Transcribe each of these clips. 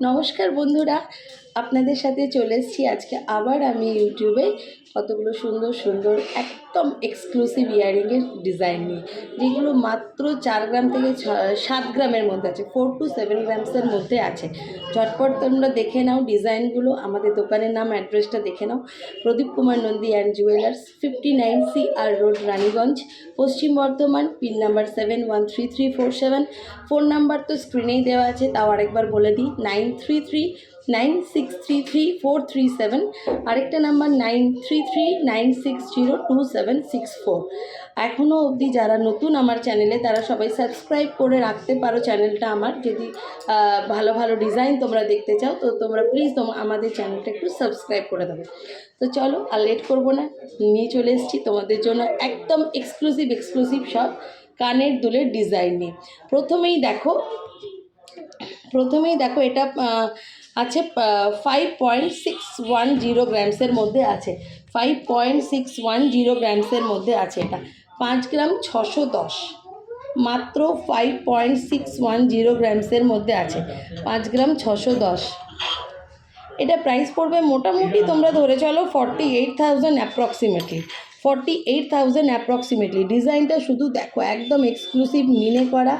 নমস্কার বন্ধুরা। আপনাদের সাথে চলে এসেছি। আজকে আবার আমি ইউটিউবে কতগুলো সুন্দর সুন্দর, একদম এক্সক্লুসিভ ইয়ারিংয়ের ডিজাইন নিয়ে, যেগুলো মাত্র চার গ্রাম থেকে সাত গ্রামের মধ্যে আছে ফোর টু সেভেন গ্রামসের মধ্যে আছে। ঝটপট তোমরা দেখে নাও ডিজাইনগুলো, আমাদের দোকানের নাম অ্যাড্রেসটা দেখে নাও। Pradip Kumar Nandi and jewellers fifty nine C R road Raniganj, Paschim Bardhaman pin number seven one three three four seven phone number তো স্ক্রিনেই দেওয়া আছে, তাও আরেকবার বলে দিই nine three three nine six three three four three seven আরেকটা number nine three three nine six zero two seven six four এখনও অবধি যারা নতুন আমার চ্যানেলে তারা সবাই সাবস্ক্রাইব করে রাখতে পারো চ্যানেলটা আমার। যদি ভালো ভালো ডিজাইন তোমরা দেখতে চাও, তো তোমরা প্লিজ আমাদের চ্যানেলটা একটু সাবস্ক্রাইব করে দেবে। তো চলো, আর লেট করব না, নিয়ে চলে এসেছি তোমাদের জন্য একদম এক্সক্লুসিভ এক্সক্লুসিভ সব কানের দুলের ডিজাইন নিয়ে। প্রথমেই দেখো প্রথমেই দেখো এটা আছে five point six one zero গ্রামসের মধ্যে আছে। Five point six one zero গ্রামসের মধ্যে আছে এটা। পাঁচ গ্রাম ছশো দশ। মাত্র five point six one zero গ্রামসের মধ্যে আছে। পাঁচ গ্রাম ছশো দশ। এটা প্রাইস পড়বে মোটামুটি তোমরা ধরে চলো forty eight thousand approximately forty eight thousand approximately ডিজাইনটা শুধু দেখো, একদম এক্সক্লুসিভ মিনে করা,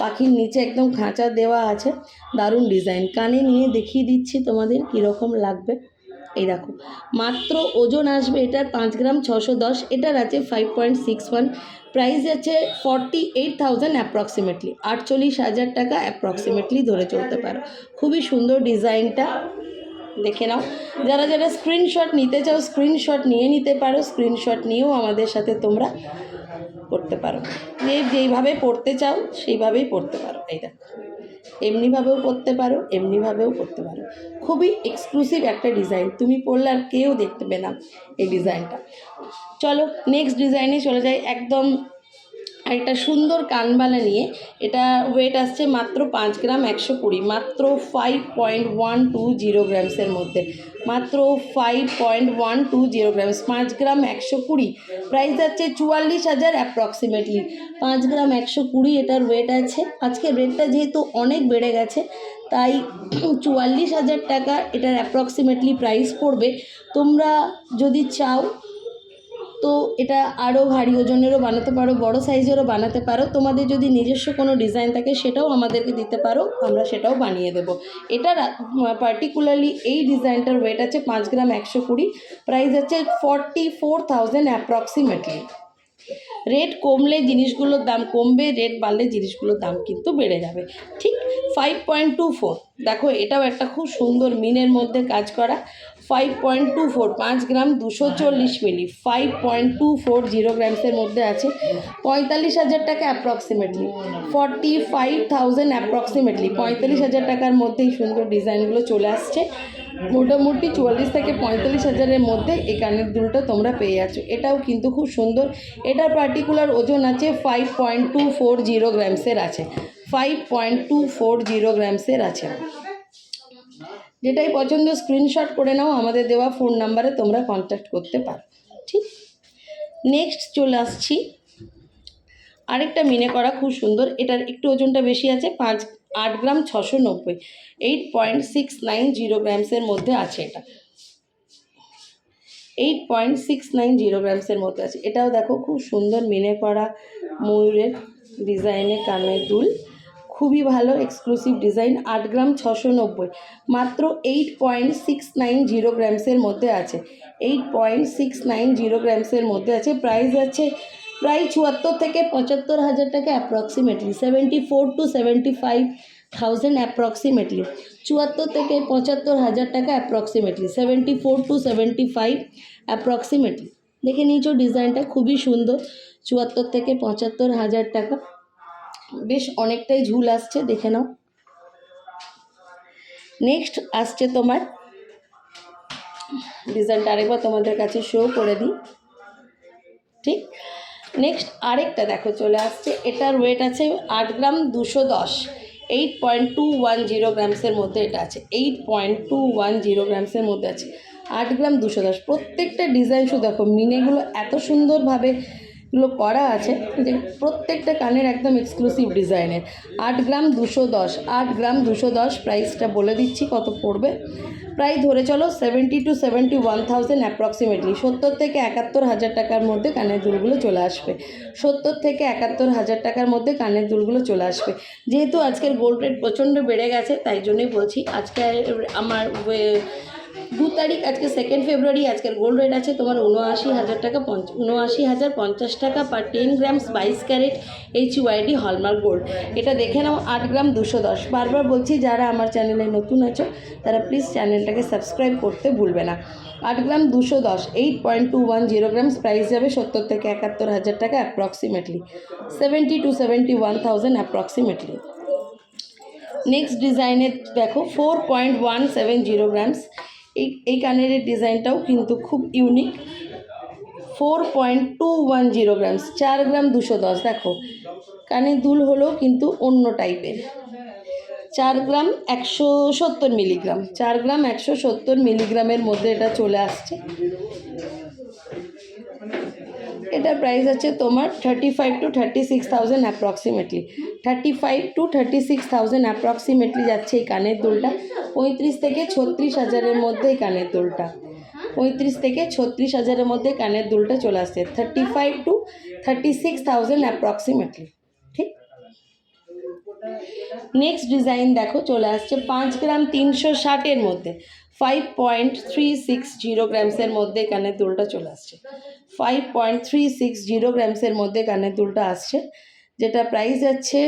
পাখির নিচে একদম খাঁচা দেওয়া আছে। দারুণ ডিজাইন কানে নিয়ে দেখিয়ে দিচ্ছি তোমাদের কীরকম লাগবে। এই দেখো, মাত্র ওজন আসবে এটার পাঁচ গ্রাম ছশো দশ, এটার আছে five point six one price আছে ফর্টি এইট থাউজেন্ড অ্যাপ্রক্সিমেটলি আটচল্লিশ হাজার টাকা অ্যাপ্রক্সিমেটলি ধরে চলতে পারো। খুবই সুন্দর ডিজাইনটা দেখে নাও। যারা যারা স্ক্রিনশট নিতে চাও স্ক্রিনশট নিয়ে নিতে পারো স্ক্রিনশট নিয়েও আমাদের সাথে তোমরা করতে পারো। যে যেইভাবে পড়তে চাও, সেইভাবেই পড়তে পারো। এই দেখো, এমনিভাবেও পড়তে পারো, এমনিভাবেও পড়তে পারো। খুবই এক্সক্লুসিভ একটা ডিজাইন তুমি পড়লে আর কেউ দেখতে পেয়ে না এই ডিজাইনটা চলো নেক্সট ডিজাইনে চলে যাই। একদম একটা সুন্দর কানবালা নিয়ে এটা ওয়েট আসছে মাত্র পাঁচ গ্রাম একশো কুড়ি, মাত্র five point one two zero গ্রামসের মধ্যে, মাত্র five point one two zero grams পাঁচ গ্রাম একশো কুড়ি প্রাইস যাচ্ছে চুয়াল্লিশ হাজার অ্যাপ্রক্সিমেটলি পাঁচ গ্রাম একশো কুড়ি এটার ওয়েট আছে, আজকে রেটটা যেহেতু অনেক বেড়ে গেছে, তাই চুয়াল্লিশ হাজার টাকা এটার অ্যাপ্রক্সিমেটলি প্রাইস পড়বে, তোমরা যদি চাও তো এটা আরও ভারী ওজনেরও বানাতে পারো, বড় সাইজেরও বানাতে পারো। তোমাদের যদি নিজস্ব কোনো ডিজাইন থাকে সেটাও আমাদেরকে দিতে পারো, আমরা সেটাও বানিয়ে দেবো। এটার পার্টিকুলারলি এই ডিজাইনটার ওয়েট আছে পাঁচ গ্রাম একশো কুড়ি। প্রাইস আছে forty four thousand approximately rate কমলে জিনিসগুলোর দাম কমবে রেট বাড়লে জিনিসগুলোর দাম কিন্তু বেড়ে যাবে। ঠিক ফাইভ পয়েন্ট টু ফোর দেখো এটাও একটা খুব সুন্দর মিনের মধ্যে কাজ করা। ফাইভ পয়েন্ট টু ফোর পাঁচ গ্রাম দুশো চল্লিশ milli five point two four zero গ্রামসের মধ্যে আছে। পঁয়তাল্লিশ হাজার টাকা approximately forty five thousand approximately পঁয়তাল্লিশ হাজার টাকার মধ্যেই সুন্দর ডিজাইনগুলো চলে আসছে। মোটামুটি চুয়াল্লিশ থেকে পঁয়তাল্লিশ হাজারের মধ্যে এই কানের দুলটা তোমরা পেয়ে যাচ্ছ। এটাও কিন্তু খুব সুন্দর। এটার পার্টিকুলার ওজন আছে five point two four zero গ্রামসের আছে। Five point two four zero গ্রামসের আছে। যেটাই পছন্দ স্ক্রিনশট করে নাও, আমাদের দেওয়া ফোন নাম্বারে তোমরা কন্ট্যাক্ট করতে পারো, ঠিক? নেক্সট চলে আসছি। আরেকটা মিনে করা খুব সুন্দর, এটার একটু ওজনটা বেশি আছে, পাঁচ, আট গ্রাম ছশো নব্বই eight point six nine zero গ্রামসের মধ্যে আছে এটা। Eight point six nine zero গ্রামসের মধ্যে আছে। এটাও দেখো, খুব সুন্দর মিনে করা ময়ূরের ডিজাইনের কানের দুল। খুবই ভালো এক্সক্লুসিভ ডিজাইন আট গ্রাম ছশো নব্বই। মাত্র eight point six nine zero গ্রামসের মধ্যে আছে। Eight point six nine zero গ্রামসের মধ্যে আছে। প্রাইস আছে প্রায় চুয়াত্তর থেকে পঁচাত্তর হাজার টাকা approximately seventy four to seventy five thousand approximately চুয়াত্তর থেকে পঁচাত্তর হাজার টাকা approximately seventy four to seventy five approximately দেখে নিয়েছো ডিজাইনটা খুবই সুন্দর। চুয়াত্তর থেকে পঁচাত্তর হাজার টাকা বেশ অনেকটাই ঝুল আসছে, দেখে নাও। নেক্সট আসছে তোমার ডিজাইনটা আরেকবার তোমাদের কাছে শো করে দিই। ঠিক? নেক্সট আরেকটা দেখো, চলে আসছে। এটার ওয়েট আছে আট গ্রাম দুশো দশ। Eight point two one zero গ্রামসের মধ্যে এটা আছে। Eight point two one zero গ্রামসের মধ্যে আছে। আট গ্রাম দুশো দশ। প্রত্যেকটা ডিজাইন শুধু দেখো, মিনেগুলো এত সুন্দরভাবে গুলো করা আছে, যে প্রত্যেকটা কানের একদম এক্সক্লুসিভ ডিজাইনের। আট গ্রাম দুশো দশ, আট গ্রাম দুশো দশ প্রাইসটা বলে দিচ্ছি কত পড়বে। প্রায় ধরে চলো seventy to seventy one thousand approximately সত্তর থেকে একাত্তর হাজার টাকার মধ্যে কানের দুলগুলো চলে আসবে। সত্তর থেকে একাত্তর হাজার টাকার মধ্যে কানের দুলগুলো চলে আসবে। যেহেতু আজকের গোল্ড রেট প্রচণ্ড বেড়ে গেছে, তাই জন্যই বলছি আজকে আমার দু তারিখ, আজকে সেকেন্ড ফেব্রুয়ারি আজকের গোল্ড রেট আছে তোমার উনআশি হাজার টাকা পঞ্চ, উনআশি হাজার পঞ্চাশ টাকা পার টেন গ্রামস বাইশ carat H YD hallmark gold এটা দেখে নাও, আট গ্রাম দুশো দশ। বারবার বলছি, যারা আমার চ্যানেলে নতুন আছো, তারা প্লিজ চ্যানেলটাকে সাবস্ক্রাইব করতে ভুলবে না। আট গ্রাম দুশো দশ eight point two one zero grams price যাবে সত্তর থেকে একাত্তর হাজার টাকা approximately seventy to seventy one thousand approximately next ডিজাইনের দেখো four point one seven zero grams এই এই কানের ডিজাইনটাও কিন্তু খুব unique four point two one zero grams চার গ্রাম দুশো দশ। দেখো, কানে দুল হলো কিন্তু অন্য টাইপের চার গ্রাম একশো সত্তর মিলিগ্রাম চার গ্রাম একশো সত্তর মিলিগ্রামের মধ্যে এটা চলে আসছে। এটা প্রাইস আছে তোমার thirty five to thirty six thousand approximately thirty five to thirty six thousand approximately যাচ্ছে এই কানের দুলটা। পঁয়ত্রিশ থেকে ছত্রিশ হাজারের মধ্যে এই কানের দুলটা। পঁয়ত্রিশ থেকে ছত্রিশ হাজারের মধ্যে কানের দুলটা চলে আসছে। Thirty five to thirty six thousand approximately next design দেখো, চলে আসছে পাঁচ গ্রাম তিনশো ষাটের মধ্যে। Five point three six zero গ্রামসের মধ্যে কানের দুলটা চলে আসছে। Five point three six zero গ্রামসের মধ্যে কানের দুলটা আসছে, যেটা প্রাইস যাচ্ছে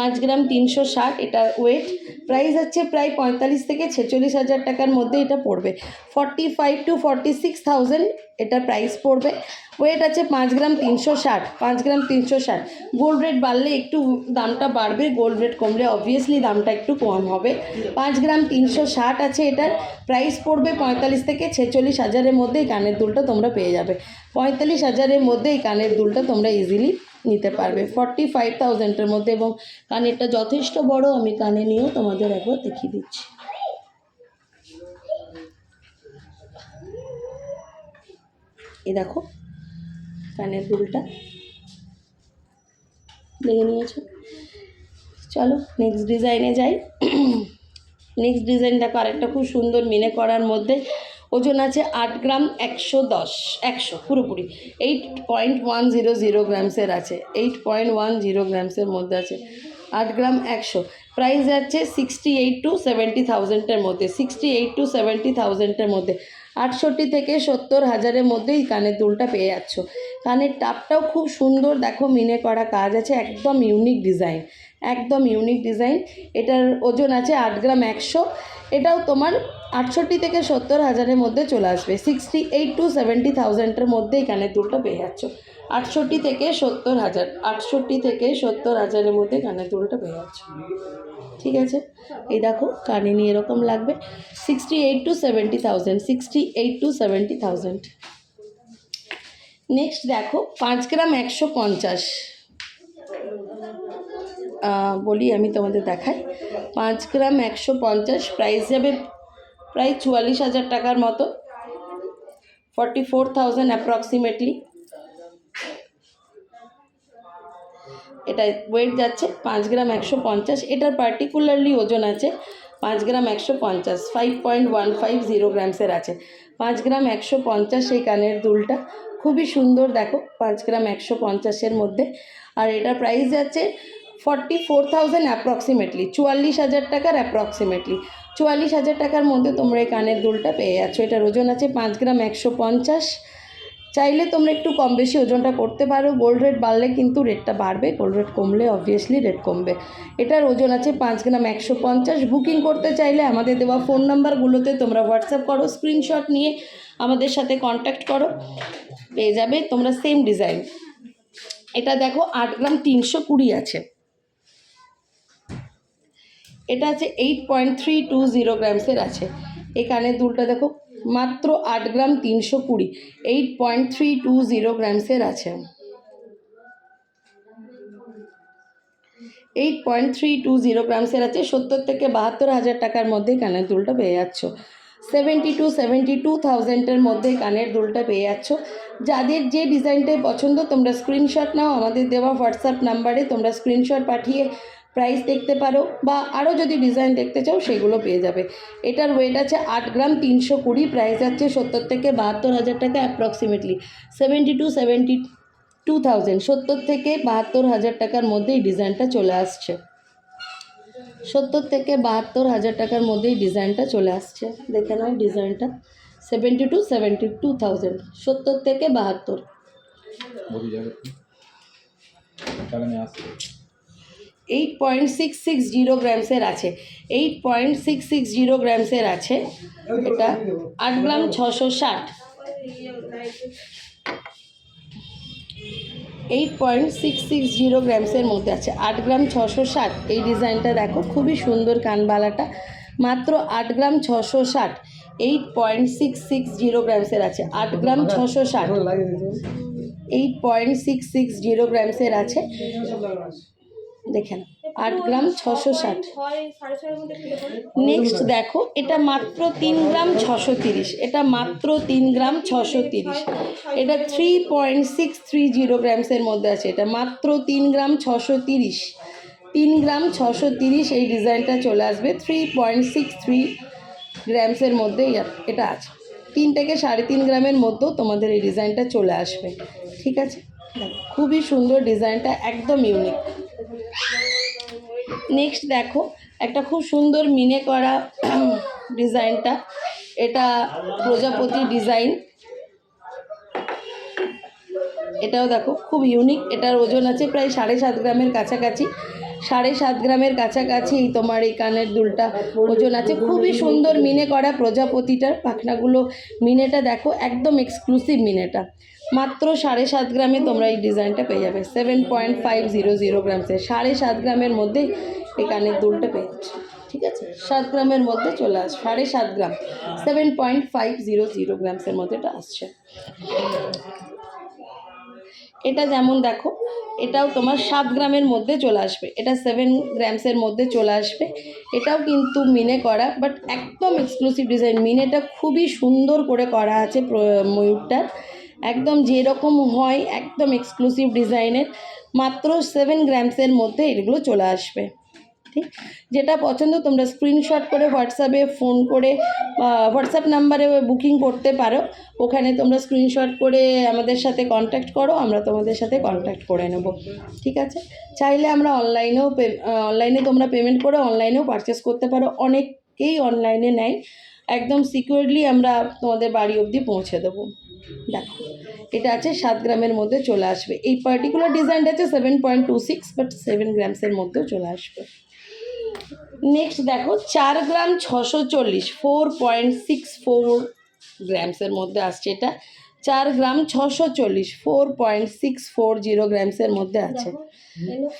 পাঁচ গ্রাম তিনশো ষাট এটার ওয়েট প্রাইস হচ্ছে প্রায় পঁয়তাল্লিশ থেকে ছেচল্লিশ হাজার টাকার মধ্যে এটা পড়বে। Forty five to forty six thousand এটার প্রাইস পড়বে। ওয়েট আছে পাঁচ গ্রাম তিনশো ষাট, পাঁচ গ্রাম তিনশো ষাট। গোল্ড রেট বাড়লে একটু দামটা বাড়বে গোল্ড রেট কমলে অবভিয়াসলি দামটা একটু কম হবে। পাঁচ গ্রাম তিনশো ষাট আছে এটার প্রাইস পড়বে পঁয়তাল্লিশ থেকে ছেচল্লিশ হাজারের মধ্যে এই কানের দুলটা তোমরা পেয়ে যাবে। পঁয়তাল্লিশ হাজারের মধ্যে এই কানের দুলটা তোমরা ইজিলি নিতে পারবে। ফর্টি ফাইভ থাউজেন্ডের মধ্যে এবং কানেরটা যথেষ্ট বড়, আমি কানে নিয়েও তোমাদের একবার দেখিয়ে দিচ্ছি। এ দেখো, কানের দুলটা দেখে নিয়েছো? চলো নেক্সট ডিজাইনে যাই। নেক্সট ডিজাইন দেখো খুব সুন্দর মিনে করার মধ্যে ওজন আছে আট গ্রাম একশো দশ, একশো পুরোপুরি। Eight point one zero zero গ্রামসের আছে এইট পয়েন্ট ওয়ান জিরো গ্রামসের মধ্যে আছে, আট গ্রাম একশো। প্রাইস যাচ্ছে সিক্সটি এইট টু সেভেন্টি থাউজেন্ডের মধ্যে সিক্সটি এইট টু সেভেন্টি থাউজেন্ডের মধ্যে। আটষট্টি থেকে সত্তর হাজারের মধ্যেই কানের দুলটা পেয়ে যাচ্ছ। কানের টাপটাও খুব সুন্দর, দেখো মিনে করা কাজ আছে, একদম ইউনিক ডিজাইন একদম ইউনিক ডিজাইন এটার ওজন আছে আট গ্রাম একশো। এটাও তোমার আটষট্টি থেকে সত্তর হাজারের মধ্যে চলে আসবে। সিক্সটি এইট টু সেভেন্টি থাউজেন্ডের মধ্যে এই কানের দুলটা পেয়ে যাচ্ছ। আটষট্টি থেকে সত্তর হাজার, আটষট্টি থেকে সত্তর হাজারের মধ্যে কানের দুলটা পেয়ে যাচ্ছ। ঠিক আছে? এই দেখো, কানে নিয়ে এরকম লাগবে। Sixty eight to seventy thousand sixty eight to seventy thousand next দেখো, পাঁচ গ্রাম একশো পঞ্চাশ। বলি আমি তোমাদের দেখাই। পাঁচ গ্রাম একশো পঞ্চাশ প্রাইস যাবে প্রায় চুয়াল্লিশ হাজার টাকার মতো ফর্টি ফোর থাউজেন্ড অ্যাপ্রক্সিমেটলি এটা ওয়েট যাচ্ছে পাঁচ গ্রাম একশো পঞ্চাশ। এটার পার্টিকুলারলি ওজন আছে পাঁচ গ্রাম একশো পঞ্চাশ five point one five zero গ্রামসের আছে। পাঁচ গ্রাম একশো পঞ্চাশ এই কানের দুলটা, খুবই সুন্দর দেখো, পাঁচ গ্রাম একশো পঞ্চাশের মধ্যে। আর এটার প্রাইস যাচ্ছে ফর্টি ফোর থাউজেন্ড অ্যাপ্রক্সিমেটলি চুয়াল্লিশ হাজার টাকার অ্যাপ্রক্সিমেটলি চুয়াল্লিশ হাজার টাকার মধ্যে তোমরা এই কানের দুলটা পেয়ে যাচ্ছ। এটার ওজন আছে পাঁচ গ্রাম একশো পঞ্চাশ। চাইলে তোমরা একটু কম বেশি ওজনটা করতে পারো। গোল্ড রেট বাড়লে কিন্তু রেটটা বাড়বে। গোল্ড রেট কমলে অবভিয়াসলি রেট কমবে। এটার ওজন আছে পাঁচ গ্রাম একশো পঞ্চাশ। বুকিং করতে চাইলে আমাদের দেওয়া ফোন নাম্বারগুলোতে তোমরা হোয়াটসঅ্যাপ করো, স্ক্রিনশট নিয়ে আমাদের সাথে কন্ট্যাক্ট করো। পেয়ে যাবে তোমরা সেম ডিজাইন এটা দেখো আট গ্রাম তিনশো কুড়ি আছে। এটা আছে eight point three two zero গ্রামসের আছে। এই কানের দুলটা দেখো, মাত্র আট গ্রাম তিনশো কুড়ি eight point three two zero গ্রামসের আছে। Eight point three two zero গ্রামসের আছে, সত্তর থেকে বাহাত্তর হাজার টাকার মধ্যে কানের দুলটা পেয়ে যাচ্ছ। সেভেন্টি টু সেভেন্টি টু থাউজেন্ডের মধ্যে কানের দুলটা পেয়ে যাচ্ছ। যাদের যে ডিজাইনটাই পছন্দ, তোমরা স্ক্রিনশট নাও, আমাদের দেওয়া হোয়াটসঅ্যাপ নাম্বারে তোমরা স্ক্রিনশট পাঠিয়ে প্রাইস দেখতে পারো বা আরও যদি ডিজাইন দেখতে চাও সেগুলো পেয়ে যাবে। এটার ওয়েট আছে আট গ্রাম তিনশো কুড়ি প্রাইস যাচ্ছে সত্তর থেকে বাহাত্তর হাজার টাকা approximately seventy to seventy two thousand সত্তর থেকে বাহাত্তর হাজার টাকার মধ্যে এই ডিজাইনটা চলে আসছে। সত্তর থেকে বাহাত্তর হাজার টাকার মধ্যেই ডিজাইনটা চলে আসছে। দেখে নাও ডিজাইনটা seventy to seventy two thousand সত্তর থেকে বাহাত্তর বলি যাবে তাহলে আমি আসছি eight point six six zero গ্রামসের আছে। Eight point six six zero গ্রামসের আছে। এটা আট গ্রাম ছশো ষাট। Eight point six six zero গ্রামসের মধ্যে আছে। আট গ্রাম ছশো ষাট। এই ডিজাইনটা দেখো খুবই সুন্দর কানবালাটা। মাত্র আট গ্রাম ছশো ষাট। Eight point six six zero গ্রামসের আছে। আট গ্রাম ছশো ষাট। Eight point six six zero গ্রামসের আছে। দেখেন আট গ্রাম ছশো ষাট। নেক্সট দেখো, এটা মাত্র তিন গ্রাম ছশো তিরিশ। এটা মাত্র তিন গ্রাম ছশো তিরিশ। এটা three point six three zero গ্রামসের মধ্যে আছে। এটা মাত্র তিন গ্রাম ছশো তিরিশ। তিন গ্রাম ছশো তিরিশ এই ডিজাইনটা চলে আসবে থ্রি পয়েন্ট সিক্স থ্রি গ্রামসের মধ্যে এটা আছে। তিন থেকে সাড়ে তিন গ্রামের মধ্যেও তোমাদের এই ডিজাইনটা চলে আসবে। ঠিক আছে? খুবই সুন্দর ডিজাইনটা, একদম ইউনিক নেক্সট দেখো, একটা খুব সুন্দর মিনে করা ডিজাইনটা। এটা প্রজাপতি ডিজাইন। এটাও দেখো, খুব ইউনিক এটার ওজন আছে প্রায় সাড়ে সাত গ্রামের কাছাকাছি। সাড়ে সাত গ্রামের কাছাকাছি তোমার এই কানের দুলটা ওজন আছে। খুবই সুন্দর মিনে করা প্রজাপতিটার পাখনাগুলো। মিনেটা দেখো, একদম এক্সক্লুসিভ মিনেটা। মাত্র সাড়ে সাত গ্রামে তোমরা এই ডিজাইনটা পেয়ে যাবে। Seven point five zero zero গ্রামসের সাড়ে সাত গ্রামের মধ্যেই এই কানের দুলটা পেয়ে যাচ্ছে। ঠিক আছে? সাত গ্রামের মধ্যে চলে আস, সাড়ে সাত gram. Seven point five zero zero গ্রামসের মধ্যে এটা আসছে। এটা যেমন দেখো, এটাও তোমার সাত গ্রামের মধ্যে চলে আসবে। এটা সেভেন গ্রামসের মধ্যে চলে আসবে। এটাও কিন্তু মিনে করা বাট একদম এক্সক্লুসিভ ডিজাইন মিনেটা খুবই সুন্দর করে করা আছে ময়ূরটার। একদম যেরকম হয়, একদম এক্সক্লুসিভ ডিজাইনের মাত্র সেভেন গ্রামসের মধ্যে এগুলো চলে আসবে। ঠিক যেটা পছন্দ, তোমরা স্ক্রিনশট করে হোয়াটসঅ্যাপে ফোন করে হোয়াটসঅ্যাপ নাম্বারে বুকিং করতে পারো। ওখানে তোমরা স্ক্রিনশট করে আমাদের সাথে কন্ট্যাক্ট করো, আমরা তোমাদের সাথে কন্ট্যাক্ট করে নেব। ঠিক আছে? চাইলে আমরা অনলাইনেও অনলাইনে তোমরা পেমেন্ট করে অনলাইনেও পারচেস করতে পারো। অনেকেই অনলাইনে নেয়। একদম সিকিউরলি আমরা তোমাদের বাড়ি অবধি পৌঁছে দেবো। দেখো, এটা আছে সাত গ্রামের মধ্যে চলে আসবে। এই পার্টিকুলার ডিজাইনটা আছে seven point two six but seven গ্রামসের মধ্যেও চলে আসবে। নেক্সট দেখো চার গ্রাম ছশো চল্লিশ ফোর পয়েন্ট সিক্স ফোর গ্রামসের মধ্যে আসছে এটা। চার গ্রাম ছশো চল্লিশ four point six four zero গ্রামসের মধ্যে আছে।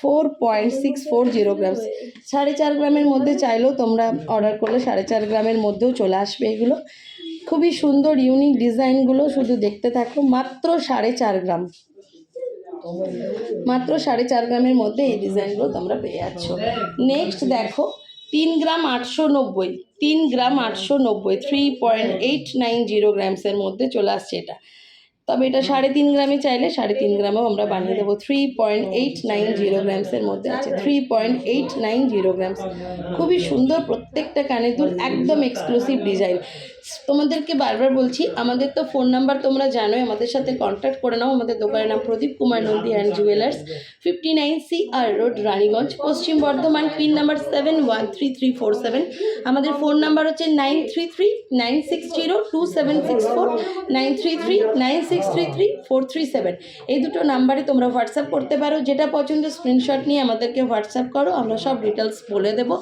Four point six four zero grams সাড়ে চার গ্রামের মধ্যে চাইলেও তোমরা অর্ডার করলে সাড়ে চার গ্রামের মধ্যেও চলে আসবে এগুলো। খুবই সুন্দর ইউনিক ডিজাইনগুলো শুধু দেখতে থাকো মাত্র সাড়ে চার গ্রাম। মাত্র সাড়ে চার গ্রামের মধ্যে এই ডিজাইনগুলো তোমরা পেয়ে যাচ্ছ। নেক্সট দেখো তিন গ্রাম আটশো নব্বই, তিন গ্রাম আটশো নব্বই three point eight nine zero গ্রামসের মধ্যে চলে আসছে এটা। তবে এটা সাড়ে তিন গ্রামে চাইলে সাড়ে তিন গ্রামেও আমরা বানিয়ে দেবো। Three point eight nine zero গ্রামসের মধ্যে আছে। Three point eight nine zero grams খুবই সুন্দর প্রত্যেকটা কানের দুল একদম এক্সক্লুসিভ ডিজাইন তোমাদেরকে বারবার বলছি, আমাদের তো ফোন নাম্বার তোমরা জানোই, আমাদের সাথে কন্ট্যাক্ট করে নাও। আমাদের দোকানের নাম Pradip Kumar Nandi and jewellers fifty nine C R road Raniganj, Paschim Bardhaman pin number seven one three three four seven আমাদের ফোন নাম্বার হচ্ছে nine three three nine six zero two seven six four nine three three nine six three three four three seven এই দুটো নাম্বারে তোমরা WhatsApp করতে পারো, যেটা পছন্দ স্ক্রিনশট নিয়ে আমাদেরকে হোয়াটসঅ্যাপ করো, আমরা সব ডিটেলস বলে দেবো।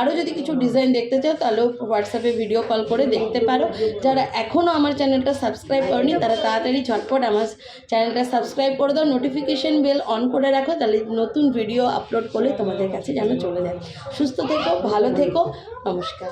আরও যদি কিছু ডিজাইন দেখতে চাও, তাহলেও হোয়াটসঅ্যাপে ভিডিও কল করে দেখতে পারো। যারা এখনও আমার চ্যানেলটা সাবস্ক্রাইব করনি, তারা তাড়াতাড়ি ঝটপট আমার চ্যানেলটা সাবস্ক্রাইব করে দাও। নোটিফিকেশন বেল অন করে রাখো, তাহলে নতুন ভিডিও আপলোড করলে তোমাদের কাছে যেন চলে যায়। সুস্থ থেকো, ভালো থেকো, নমস্কার।